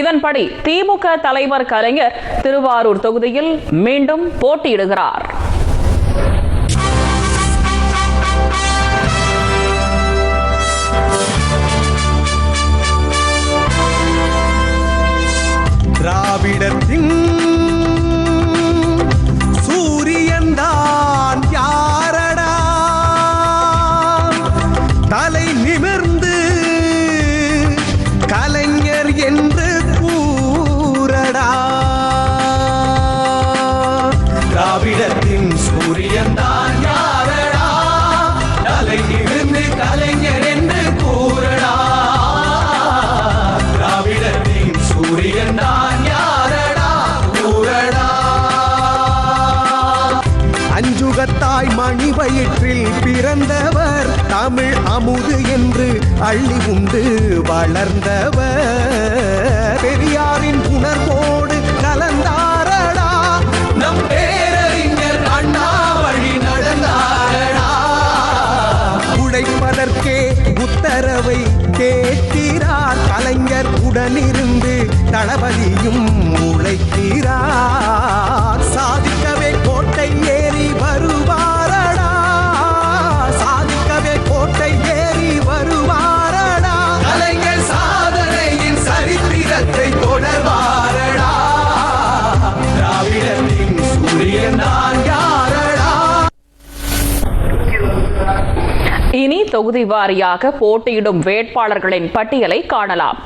இதன்படி திமுக தலைவர் கலைஞர் திருவாரூர் தொகுதியில் மீண்டும் போட்டியிடுகிறார். திராவிடத்தின் சூரியன்தான் யாரடா? தலை நிமிர் கலைஞர் என்று கூறடா. திராவிடத்தின் சூரியன் யாரடா? கூறடா. அஞ்சுகத்தாய் மணி வயிற்றில் பிறந்தவர் தமிழ் அமுது என்று அள்ளி உண்டு வளர்ந்தவர். உத்தரவை கேட்கிறார் கலைஞர் உடனிருந்து தளபதியும் உழைக்கிறார். இனி தொகுதி வாரியாக போட்டியிடும் வேட்பாளர்களின் பட்டியலை காணலாம்.